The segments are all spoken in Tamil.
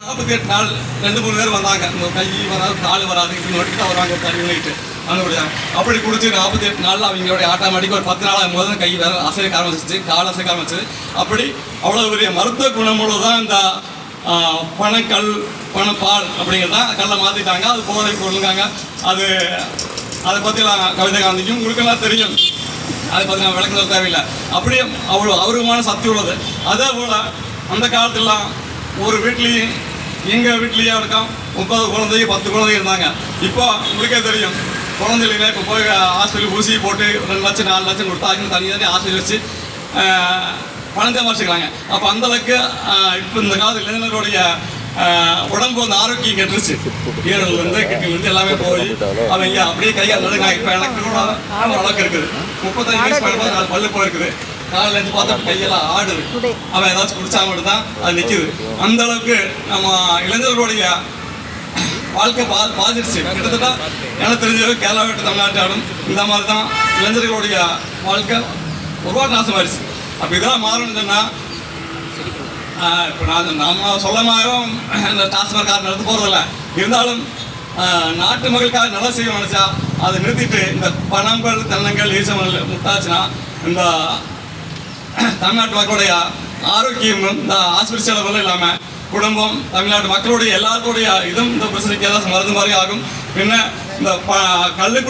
நாற்பத்தி எட்டு நாள் ரெண்டு மூணு பேர் வந்தாங்க. இந்த கை வராது கால் வராது இப்படி நோட்டி தான் வருவாங்க தண்ணி நைட்டு அப்படி கொடுத்து நாற்பத்தி எட்டு நாளில் அவங்களுடைய ஆட்டோமேட்டிக் ஒரு பத்து நாள் ஆகும்போது கை வேற அசைக்க ஆரம்பிச்சிச்சு கால் அசைக்க ஆரம்பிச்சு அப்படி அவ்வளோ பெரிய மருத்துவ குணமுள்ள தான் இந்த பணக்கல் பணப்பால் பனப்பால் கல்லை மாற்றிட்டாங்க அது போதை பொருளுங்காங்க அது அதை பற்றிலாம் கவிதை காந்திக்கும் உங்களுக்கெல்லாம் தெரியும். அதை பற்றி நான் விளக்க தேவையில்லை. அப்படியே அவ்வளோ அபூர்வமான சக்தி உள்ளது. அதே போல் அந்த காலத்துலலாம் ஒரு வீட்லேயும் எங்கள் வீட்லேயே இருக்கும் முப்பது குழந்தை பத்து குழந்தை இருந்தாங்க. இப்போ உங்களுக்கே தெரியும். குழந்தைகளுக்கு இப்போ போய் ஹாஸ்பிட்டல் ஊசி போட்டு ரெண்டு லட்சம் நாலு லட்சம் கொடுத்தா அதுக்கு தனி தனி ஹாஸ்பிட்டல் வச்சு ஆஹ், பணம் சம்பாதிச்சுக்கிறாங்க அப்போ அந்த அளவுக்கு இப்போ இந்த காலத்து இளைஞர்களுடைய உடம்பு வந்து ஆரோக்கியம் கெட்டுருச்சு. ஈரல்லேருந்து வந்து வந்து எல்லாமே போய் அவங்க அப்படியே கையால் நடுங்க இப்போ எனக்கு கூட அளவுக்கு இருக்குது. முப்பத்தஞ்சு வயசு பல்லு போயிருக்குது. காலையில் இருந்து பார்த்தா கையெல்லாம் ஆடுது அவன் ஏதாச்சும் குடிச்சா மட்டும் தான் அது நிற்கிது அந்த அளவுக்கு நம்ம இளைஞர்களுடைய வாழ்க்கை பா பாதிருச்சு கிட்டத்தட்ட எனக்கு தெரிஞ்சது கேரளா விட்டு தமிழ்நாட்டு ஆடும் இந்த மாதிரி தான் இளைஞர்களுடைய வாழ்க்கை ரொம்ப நாசமாயிருச்சு அப்போ இதெல்லாம் மாறணும்னு சொன்னால் இப்போ நான் நம்ம சொல்ல மாதிரியும் இந்த டாஸ்மாக் கார் நடத்த போகிறதில்ல இருந்தாலும் நாட்டு மக்களுக்காக நல்லா செய்ய நினச்சா அதை நிறுத்திட்டு இந்த பணங்கள் தென்னங்கள் ஈசமல் முட்டாச்சுன்னா இந்த தமிழ்நாட்டு மக்களுடைய ஆரோக்கியமும் இந்த ஆஸ்பத்திரி செலவுகளும் இல்லாமல் குடும்பம் தமிழ்நாட்டு மக்களுடைய எல்லாருடைய இதுவும் இந்த பிரச்சனைக்கு ஏதாவது மருந்து மாதிரி ஆகும். பின்ன இந்த ப கள்ளு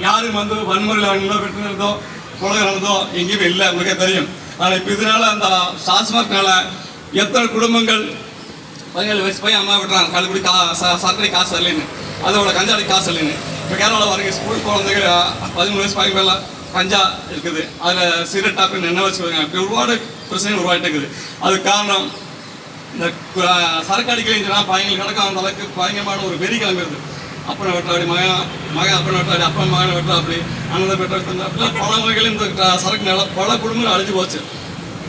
யாரும் வந்து வன்முறையில் வாங்கினதோ நடந்தோ கொலை நடந்தோ எங்கேயுமே இல்லை உங்களுக்கே தெரியும். ஆனால் இப்போ இதனால அந்த டாஸ்மாக்னால எத்தனை குடும்பங்கள் பதினேழு வயசு போய் அம்மா விட்டுறாங்க கழுகுடி கா ச- சர்க்கரை காசு இல்லைன்னு அதோட கஞ்சாடி காசு இல்லைன்னு இப்போ கேரளாவில் வரீங்க ஸ்கூல் குழந்தைங்க பதிமூணு வயசு பையன் பஞ்சா இருக்குது. அதில் சிகரெட் டாக்குன்னு என்ன வச்சுக்கோங்க இப்படி ஒருபாடு பிரச்சனை உருவாகிட்டு இருக்குது. அது காரணம் இந்த சரக்கு அடிக்கலாம் பயங்கள் நடக்க அந்த அளவுக்கு பயங்கரமான ஒரு வெறி கிளம்பிடுது அப்பனை வெட்டாடி மகன் மகன் அப்பனை வெட்டாடி அப்பன் மகனை வெட்டா அப்படி அண்ணன் வெட்ட அப்படிலாம் பல வகைகள் இந்த சரக்கு நில பல குடும்பங்கள் அழிஞ்சு போச்சு.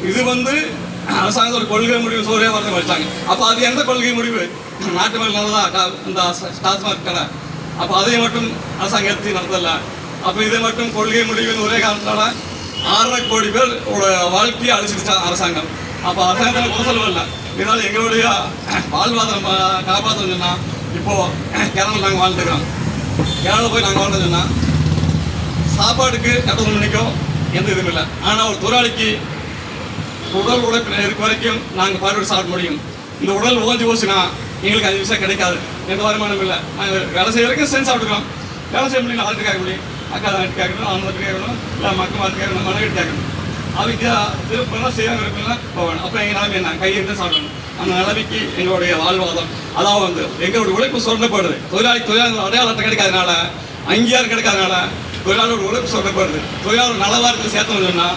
இது வந்து அரசாங்கம் ஒரு கொள்கை முடிவு சோரியா வரது வச்சாங்க. அப்போ அது எந்த கொள்கை முடிவு? நாட்டு மேல் நல்லதா? க- இந்த டாஸ்மாக் கடை. அப்போ அதை மட்டும் அரசாங்கம் எடுத்து நடத்தலை. அப்போ இதை மட்டும் கொள்கை முடிவுன்னு ஒரே காரணத்தால் ஆறரை கோடி பேர் வாழ்க்கையை அழிச்சிருச்சா அரசாங்கம். அப்போ அரசாங்கத்தில் குறை சொல்லவில்லை இதனால் எங்களுடைய வாழ்வாதாரம் காப்பாற்றணும்னா இப்போது கேரளா நாங்கள் வாழ்ந்துக்கிறோம் கேரளா போய் நாங்கள் வாழ்ந்ததுன்னா சாப்பாடுக்கு கட்டணம் மணிக்கும் எந்த இதுவும் இல்லை. ஆனால் ஒரு தொழிலாளிக்கு உடல் உழைப்பு இருக்க வரைக்கும் நாங்கள் பாடுபட்டு சாப்பிட முடியும். இந்த உடல் ஓஞ்சி போச்சுன்னா எங்களுக்கு அஞ்சு பைசா கிடைக்காது. எந்த வருமானம் இல்லை. நாங்கள் வேலை செய்ய வரைக்கும் செஞ்சு சாப்பிட்டுக்கலாம் வேலை செய்ய முடியல முடியும். கேட்க கேட்கணும் அவங்க கேட்கணும் இல்லை மக்கள் பார்த்து கேட்கணும் மனைவி கேட்கணும் அவங்க திருப்பெல்லாம் செய்யாமல் இருக்கலாம் போகணும். அப்போ எங்கள் நிலைமை என்ன? கையிட்டு சாப்பிடணும். அந்த நிலைமைக்கு எங்களுடைய வாழ்வாதாரம் அதாவது வந்து. எங்களுடைய உழைப்பு சுரண்டப்படுது. தொழிலாளி தொழிலாளர் அடையாளத்தை கிடைக்காதனால அங்கீகாரம் கிடைக்காதனால தொழிலாளர் உழைப்பு சுரண்டப்படுது. தொழிலாளர் நலவாரத்தில் சேர்த்தோம்னு சொன்னால்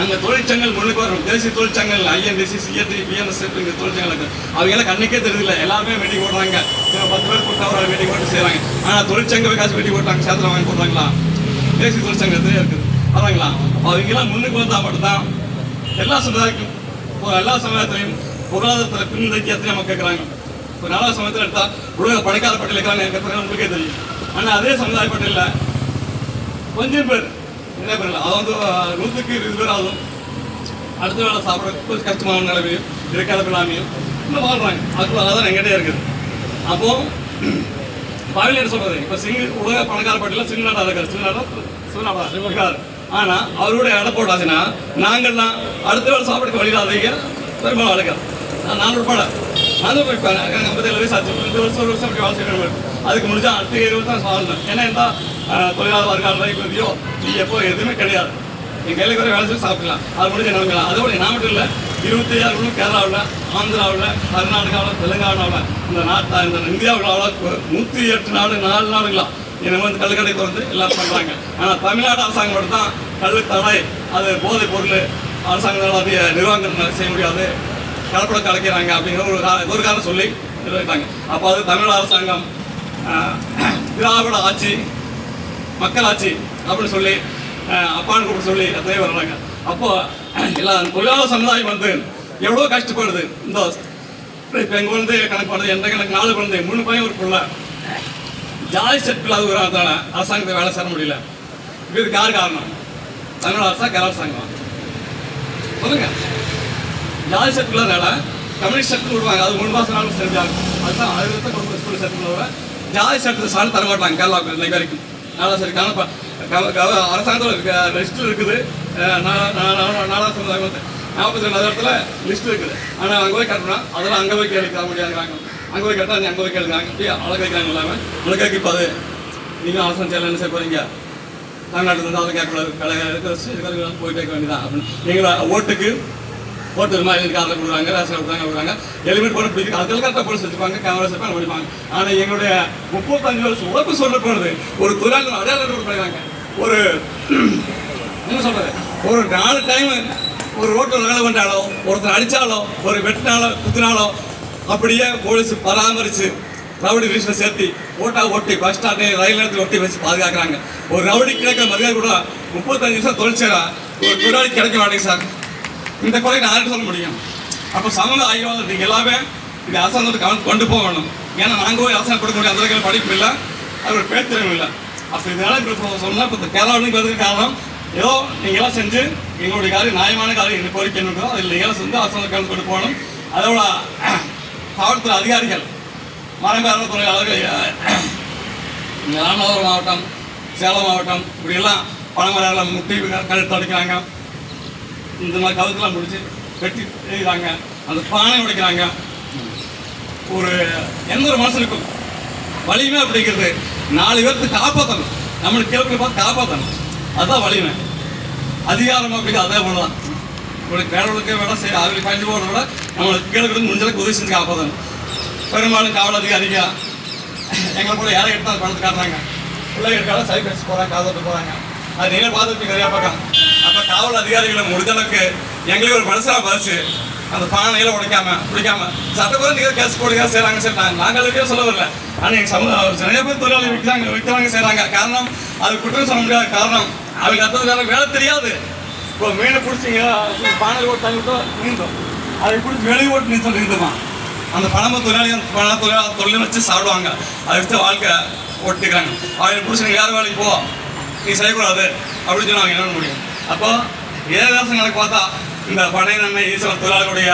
அங்கே தொழிற்சங்கங்கள் முன்னுக்கு வரும் தேசிய தொழிற்சங்கங்கள் ஐஎன்டிசி சிஎன்டி பிஎன்எஸ் இங்கே தொழிற்சங்கங்கள் அவங்க எல்லாம் கண்ணுக்கே தெரியல எல்லாருமே வெட்டி போடுறாங்க. பத்து பேர் கொடுத்தா ஒரு வெட்டி போட்டு செய்கிறாங்க ஆனால் தொழிற்சங்க விகாஸ் வெட்டி போட்டாங்க சேத்திரம் வாங்கி போடுறாங்களா? தேசிய தொழிற்சங்கத்திலே இருக்குது. வராங்களா அவங்கெல்லாம் முன்னுக்கு வந்தால் மட்டும்தான் எல்லா சமுதாயக்கும் இப்போ எல்லா சமுதாயத்திலையும் பொருளாதாரத்தில் பின்தங்கி எத்தனை மக்கள் இருக்கிறாங்க. இப்போ நாலாவது சமயத்தில் எடுத்தால் உலக படைக்காத பட்டியல் இருக்கிறாங்க எனக்கு உங்களுக்கே தெரியும். ஆனால் அதே சமுதாய பட்டியலில் கொஞ்சம் பேர் என்ன பண்ணலாம் அது வந்து நூற்றுக்கு இருபது பேர் ஆகும். அடுத்த வேலை சாப்பிட்றது கொஞ்சம் கஷ்டமான நிலைமையும் இருக்காத பிள்ளாமையும் இன்னும் வாழ்றாங்க. அதுக்குள்ள அதான் எங்கிட்டே இருக்குது. அப்போ பாவில் என்ன சொல்றது இப்போ சிங்க உலக பணக்கார பட்டியல சிங்கநாடா இருக்காரு. சிங்கநாடா சிவநாடா இருக்காரு ஆனால் அவரோட இடம் போட்டாச்சுன்னா நாங்கள்லாம் அடுத்த வேலை சாப்பிடுறதுக்கு வழியில்லாதீங்க பெரும்பாலும் அழைக்கிறோம் நான் உட்பட. நானும் போய்ப்பேன் ஐம்பத்தேழு வயசு ஆச்சு. ரெண்டு வருஷம் ஒரு வருஷம் அப்படி வாழ்க்கை அதுக்கு முடிஞ்சால் அடுத்த இருபது தான் வாழ்ந்தேன். ஏன்னா இந்த தொழிலாளர் வர்க்கால் நீ எப்போ எதுவுமே கிடையாது. நீங்கள் கையில் கூட வேலை செஞ்சு சாப்பிடலாம் அது முடிஞ்ச நிலைமைலாம் அதோட நான் மட்டும் இல்லை இருபத்தி ஆறு கேரளாவில் ஆந்திராவில் கர்நாடகாவில் தெலுங்கானாவில் இந்த நாட்டா இந்த இந்தியாவில் நூற்றி எட்டு நாடு நாலு நாடுகளா. என்னை வந்து கல்லுக்கடை திறந்து எல்லாம் பண்ணுறாங்க ஆனால் தமிழ்நாடு அரசாங்கம் மட்டும் தான் கள்ளு தடை அது போதைப் பொருள் அரசாங்கத்தால் அதை நிர்வாகம் செய்ய முடியாது. கலப்பட கலைக்கிறாங்க அப்படிங்கிற ஒரு ஒரு காரணம் சொல்லி நிர்வகித்தாங்க அப்போ அது தமிழ் அரசாங்கம் திராவிட ஆட்சி மக்களாட்சி அப்படின்னு சொல்லி அப்பான்னு கூப்பிட்டு சொல்லி எத்தனை வர்றாங்க. அப்போ எல்லா தொழிலாளர் சமுதாயம் வந்து எவ்வளோ கஷ்டப்படுது. இந்த இப்போ எங்கள் குழந்தை கணக்கு பண்ணுறது எந்த கணக்கு நாலு குழந்தை மூணு பையன் ஒரு பிள்ளை ஜாதி செட் இல்லாத ஒரு அதனால அரசாங்கத்தை வேலை சேர முடியல. இதுக்கு யார் காரணம்? தமிழ் அரசாங்க கேரள அரசாங்கம்? சொல்லுங்க. ஜாதி செட் இல்லாதனால கம்யூனிஸ்ட் சட்டம் விடுவாங்க. அது மூணு மாதம் நாளும் செஞ்சாங்க. அதுதான் அது குடும்ப ஸ்கூல் சட்டத்தில் ஜாதி செட்டில் சார்ந்து தர மாட்டாங்க கேரளாவுக்கு இன்னைக்கு வரைக்கும். நாலாம் சரி கணப்பா அரசாங்கத்தில் லிஸ்ட் இருக்குது அஹ் சமுதாயம் வந்து நாற்பத்தி ரெண்டு இடத்துல லிஸ்ட் இருக்குது ஆனால் அங்கே போய் கட்டணும் அதெல்லாம் அங்கே போய் கேள்வி தர முடியாதுங்கிறாங்க அங்கே போய் கட்டா அங்கே போய் கேளுங்கிறாங்க இப்படி அழகு இல்லாமல் உனக்கு இப்போ அது நீங்கள் அரசாங்கம் செய்யலாம் என்ன செய்ய போகிறீங்க தமிழ்நாட்டில் இருந்து அதை கேட்கக்கூடாது கடை போயிட்டு இருக்க வேண்டியதான் அப்படின்னு நீங்கள் ஓட்டுக்கு ஓட்டு மாதிரி இருக்கு கொடுக்குறாங்க ரேஷன் கொடுத்தாங்க கொடுக்குறாங்க. ஹெல்மெட் போட பிடிக்கும் அதில் கரெக்டாக போலீஸ் வச்சுப்பாங்க கேமரா வச்சுப்பாங்க படிப்பாங்க ஆனால் எங்களுடைய முப்பத்தஞ்சு வருஷம் உழைப்பு போனது ஒரு தொழிலாளர் அடையாளம் கொடுக்குறாங்க ஒரு என்ன சொல்கிறது ஒரு நாலு டைம் ஒரு ரோட்டில் வேலை பண்ணாலோ ஒருத்தர் அடித்தாலோ ஒரு வெட்டினாலோ குத்தினாலோ அப்படியே போலீஸ் பராமரித்து ரவுடி வீட்டில் சேர்த்து ஓட்டா ஓட்டி பஸ் ஸ்டாண்டு ரயில் நிலையத்தில் ஒட்டி வச்சு பாதுகாக்கிறாங்க. ஒரு ரவுடி கிடைக்கிற மரியாதை கூட முப்பத்தஞ்சு நிமிஷம் தொழிற்சேரா ஒரு தொழிலாளி கிடைக்க மாட்டேங்க சார். இந்த குறை நான் யாருக்கு சொல்ல முடியும்? அப்போ சமூக ஆய்வாளர் நீங்கள் எல்லாமே இந்த அரசாங்கத்தை கவனம் கொண்டு போகணும் ஏன்னா நாங்கள் போய் அரசாங்கம் கொடுக்க முடியும். அந்த அளவுக்கு படிப்பு இல்லை. அதோட ஒரு பேத்திரம் இல்லை. அப்போ இதனால இப்போ சொன்னால் இப்போ கேரளாவுக்கு வந்ததுக்கு காரணம். ஏதோ நீங்கள் எல்லாம் செஞ்சு எங்களுடைய காரியம் நியாயமான காரியம் எங்களுக்கு கோரிக்கை இருக்கோ அதில் நீங்கள் செஞ்சு அரசாங்கம் கலந்து கொண்டு போகணும். அதோட காவல்துறை அதிகாரிகள் மரங்காரண தொழிலாளர்கள் இந்த ராமநாதபுரம் மாவட்டம் சேலம் மாவட்டம் இப்படியெல்லாம் பழமரம் முட்டி கழுத்து அடிக்கிறாங்க. இந்த மாதிரி கவுத்துலாம் முடிச்சு வெட்டி எழுதுறாங்க. அந்த பானை உடைக்கிறாங்க. ஒரு எந்த ஒரு மனசனுக்கும் வலிமை அப்படிங்கிறது நாலு பேர்த்து காப்பாற்றணும் நம்மளுக்கு கிழக்கு பார்த்து காப்பாற்றணும் அதுதான் வலிமை. அதிகாரம் அப்படிங்கிறது அதே போல தான் உங்களுக்கு வேலைகளுக்கு வேலை செய்ய அவங்களுக்கு பயந்து போகிறத விட நம்மளுக்கு கிழக்கு முடிஞ்சளவுக்கு உதவி செஞ்சு காப்பாற்றணும் பெரும்பாலும் காவல் அதிகாரிக்கா எங்களை கூட யாரை எடுத்து அந்த காட்டுறாங்க. பிள்ளைகளுக்காக சைபர்ஸ் போகிறாங்க காதோட்டு போகிறாங்க அது நீங்கள் பார்த்துட்டு நிறையா பார்க்கலாம் அப்போ காவல் அதிகாரிகளை முடிஞ்சளவுக்கு எங்களுக்கு ஒரு மனசில் பதிச்சு அந்த பானையில் உடைக்காம பிடிக்காம. சட்டப்பூர்வம் நீங்கள் கேஸ் போடுங்க செய்கிறாங்க சரி நாங்கள் எதுவும் சொல்ல வரல. ஆனால் எங்கள் சமூக நிறைய பேர் தொழிலாளி விற்கிறாங்க விற்கிறாங்க செய்கிறாங்க காரணம் அது குற்றம் சொல்ல முடியாத காரணம். அவங்க அடுத்தது வேலை வேலை தெரியாது. இப்போ மீனை பிடிச்சிங்க பானையில் போட்டு தண்ணி நீந்தோம் அதை பிடிச்சி வெளியே போட்டு நீச்சல் நீந்துமா அந்த பணம தொழிலாளி அந்த பண தொழிலாளி தொழில் வச்சு சாப்பிடுவாங்க. அதை வச்சு வாழ்க்கை ஓட்டிக்கிறாங்க. அவங்களை பிடிச்சி நீங்கள் யார் வேலைக்கு போ. நீ செய்யக்கூடாது. அப்படின்னு சொன்னாங்க. என்ன முடியும்? அப்போ ஏதாசம் பார்த்தா இந்த பனை நன்மை ஈஸ்வரன் தொழிலாளர்களுடைய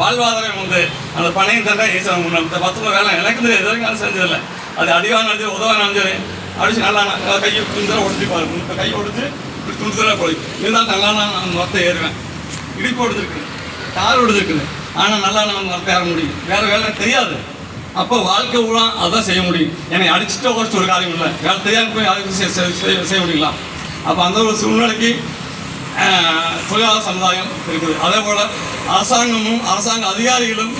வாழ்வாதாரம் வந்து அந்த பனையும் தந்த ஈஸ்வரன் முன்ன இந்த பத்து வேலை எனக்கு தெரியும் எதுவும் வேலை செஞ்சதில்லை. அது அடிவாக நடந்தது உதவ நினைஞ்சது அடிச்சு நல்லா கையை துணிதர உடச்சி பாருங்க இப்போ கை உடச்சு இப்படி துணிதர போய். இருந்தாலும் நல்லா நான் மொத்தம் ஏறுவேன். இடிப்பு ஒடுத்துருக்குது கார் ஒடுத்துருக்குது ஆனால் நல்லா நான் மொத்தம் ஏற முடியும். வேறு வேலை தெரியாது. அப்போ வாழ்க்கை ஊழா அதான் செய்ய முடியும். என்னை அடிச்சுட்டு உடச்சு ஒரு காரியம் இல்லை. வேலை தெரியாமல் போய் செய்ய முடியலாம் அப்போ அந்த ஒரு சூழ்நிலைக்கு ஆஹ், தொழிலாளர் சமுதாயம் இருக்குது. அதே போல் அரசாங்கமும் அரசாங்க அதிகாரிகளும்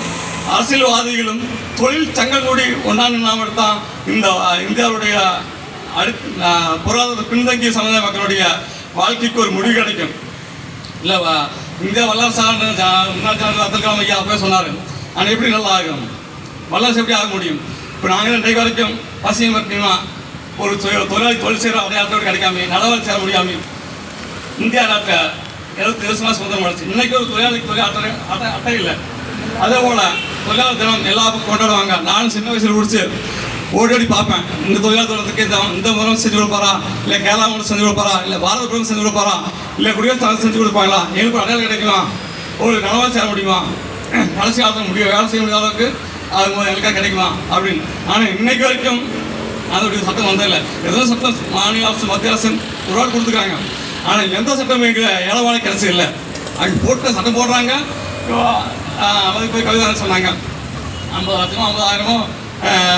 அரசியல்வாதிகளும் தொழில் சங்கம் கூடி நின்னாமல் தான் இந்த இந்தியாவுடைய அடி பொருளாதார பின்தங்கிய சமுதாய மக்களுடைய வாழ்க்கைக்கு ஒரு முடிவு கிடைக்கும். இல்லை இந்தியா வல்லரசு ஆண்டு முன்னாள் அப்துல் கலாம் ஐயா அப்பவே சொன்னார். ஆனால் எப்படி நல்லா ஆகும்? வல்லரசு எப்படி ஆக முடியும்? இப்போ நாங்கள் இன்றைக்கு வரைக்கும் பசியம் பார்த்தீங்கன்னா ஒரு தொழில் தொழிலாளி தொழில் செய்கிற அடையாளத்தோடு கிடைக்காம நடவடிக்கை சேர முடியாம. இந்தியா நாட்டில் எழுபத்தி வருஷமாக சுதந்திரம் அடைச்சு இன்றைக்கி ஒரு தொழிலாளி தொகை அட்டை அட்டை அட்டை இல்லை. அதே போல் தொழிலாளர் தினம் எல்லாருக்கும் கொண்டாடுவாங்க. நானும் சின்ன வயசில் பிடிச்சி ஓடி ஓடி பார்ப்பேன். இந்த தொழிலாளர் தினத்துக்கு இந்த இந்த முறம் செஞ்சு கொடுப்பாரா? இல்லை கேரளா முறை செஞ்சு கொடுப்பாரா? இல்லை பாரத பிரதமர் செஞ்சு கொடுப்பாரா? இல்லை குடியரசு தலைவர் செஞ்சு கொடுப்பாங்களா? எனக்கு அடையாளம் கிடைக்கலாம் ஒரு நலவாக சேர முடியுமா? கடைசி காலத்தில் முடியும் வேலை செய்ய முடியாத அளவுக்கு அது எனக்காக கிடைக்குமா? அப்படின்னு. ஆனால் இன்னைக்கு வரைக்கும் அதோடைய சட்டம் வந்ததில்லை. ஏதோ சட்டம் மாநில அரசு மத்திய அரசு ஒரு ஆள் கொடுத்துருக்காங்க. ஆனால் எந்த சட்டம் எங்களை ஏழவாழை கிடச்சி இல்லை. அவங்க போட்டு சட்டம் போடுறாங்க. அதுக்கு போய் கவிதை சொன்னாங்க. ஐம்பது லட்சமோ ஐம்பதாயிரமோ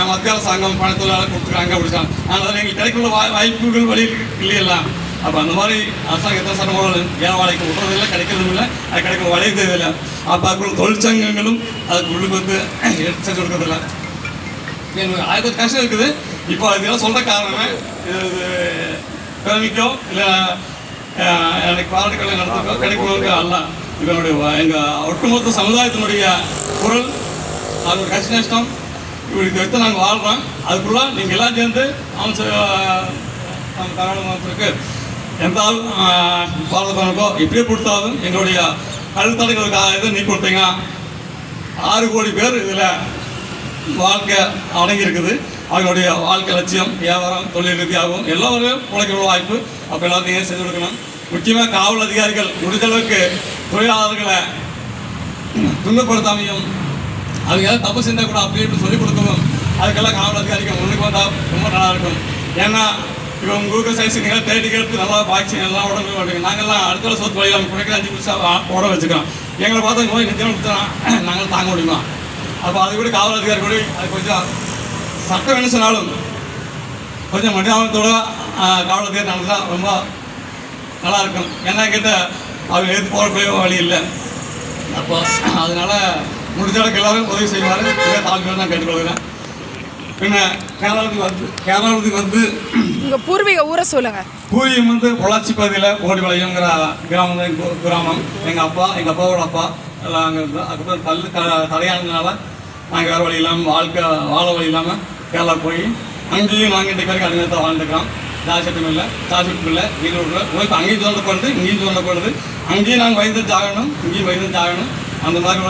மத்திய அரசாங்கம் பண தொழிலாளர் கொடுத்துருக்காங்க அப்படிச்சாங்க ஆனால் அதில் எங்களுக்கு கிடைக்குள்ள வாய் வாய்ப்புகள் வழி இல்லையில்ல அப்போ அந்த மாதிரி அரசாங்கம் எத்தனை சட்டம் போடுறது ஏழவாழைக்கு விடுறதில்லை கிடைக்கிறதும் இல்லை. அது கிடைக்கிற வழி தெரியல அப்போ அதுக்குள்ள தொழிற்சங்கங்களும் அதுக்கு உள்ளுக்கு வந்து எடுத்து செஞ்சு கொடுக்கறதில்ல. எனக்கு ஆயிரத்தி கஷ்டம் இருக்குது. இப்போ இதெல்லாம் சொல்ற காரணமே இது பெருமிக்கோ இல்லை எனக்கு பாராட்டுகளை நடத்துக்கோ கிடைக்கிறவங்க அல்ல. இவனுடைய எங்கள் எங்க ஒட்டுமொத்த சமுதாயத்தினுடைய குரல் அது ஒரு கஷ்ட நஷ்டம். இவருக்கு வைத்து நாங்கள் வாழ்றோம். அதுக்குள்ள நீங்கள் எல்லாம் சேர்ந்து அமைச்சர் நம்ம தமிழக எந்த பாரத இப்படியே கொடுத்தாலும் எங்களுடைய கழுத்தடைகளுக்கு இதை நீ கொடுத்தீங்க ஆறு கோடி பேர் இதில் வாழ்க்கை அடங்கி அவர்களுடைய வாழ்க்கை லட்சியம் வியாபாரம் தொழில் ரீதியாகவும் எல்லோரும் உழைக்கிற வாய்ப்பு. அப்போ எல்லாத்தையும் செஞ்சு கொடுக்கணும்? முக்கியமாக காவல் அதிகாரிகள் முடிஞ்சளவுக்கு தொழிலாளர்களை துன்பப்படுத்தாமையும் அவங்க ஏதாவது தப்பு செஞ்சால் கூட அப்படின்னு சொல்லிக் கொடுக்கவும் அதுக்கெல்லாம் காவல் அதிகாரிகள் முன்னுக்கு வந்தால் ரொம்ப நல்லா இருக்கும். ஏன்னா இப்போ உங்கள் ஊருக்கு சைஸ் நீங்கள் தேடி கெடுத்து நல்லா பாய்ச்சி நல்லா உடம்பு மாட்டீங்க நாங்கள்லாம் அடுத்த சொத்து வழி நம்ம குறைக்கிற அஞ்சு புதுசாக ஓட வச்சுக்கிறோம். எங்களை பார்த்தா நோய் நிச்சயம் கொடுத்தா நாங்கள் தாங்க முடியுமா? அப்போ அது கூட காவல் அதிகாரி கூட அது கொஞ்சம் சட்டம் என்ன சொன்னாலும் கொஞ்சம் மனிதாபத்தோட காவல் அதிகாரி நடந்தா ரொம்ப நல்லா இருக்கும். ஏன்னா கிட்ட அவங்க எடுத்து போகக்கூடிய வழி இல்லை. அப்போ அதனால முடிஞ்ச அளவுக்கு எல்லாரும் உதவி செய்வாரு. தாழ்மையோடு நான் கேட்டுக்கொள்கிறேன். பின்ன கேரளாவுக்கு வந்து கேரளாவுக்கு வந்து உங்க பூர்வீக ஊரை சொல்லுங்க. பூரியம் வந்து பொள்ளாச்சி பகுதியில் ஓடிவளையங்கிற கிராமம் தான் கிராமம். எங்கள் அப்பா எங்கள் அப்பாவோட அப்பா எல்லாம் அங்கே அதுக்கப்புறம் தள்ளு த தடையானதுனால நாங்கள் வேறு வழி இல்லாமல் வாழ்க்கை வாழ வழி இல்லாமல் கேரளா போய் அங்கேயும் நாங்கள் பேருக்கு வரைக்கும் அடிமையத்தை வாழ்ந்துக்கிறோம். ஜாதி இல்லை ஜாசட்டும் இல்லை வீடு உழைப்பு அங்கேயும் தோண்டப்படுது இங்கேயும் தோண்டப்படுது அங்கேயும் நாங்கள் வயது ஆகணும் இங்கேயும் வயது ஆகணும். அந்த மாதிரி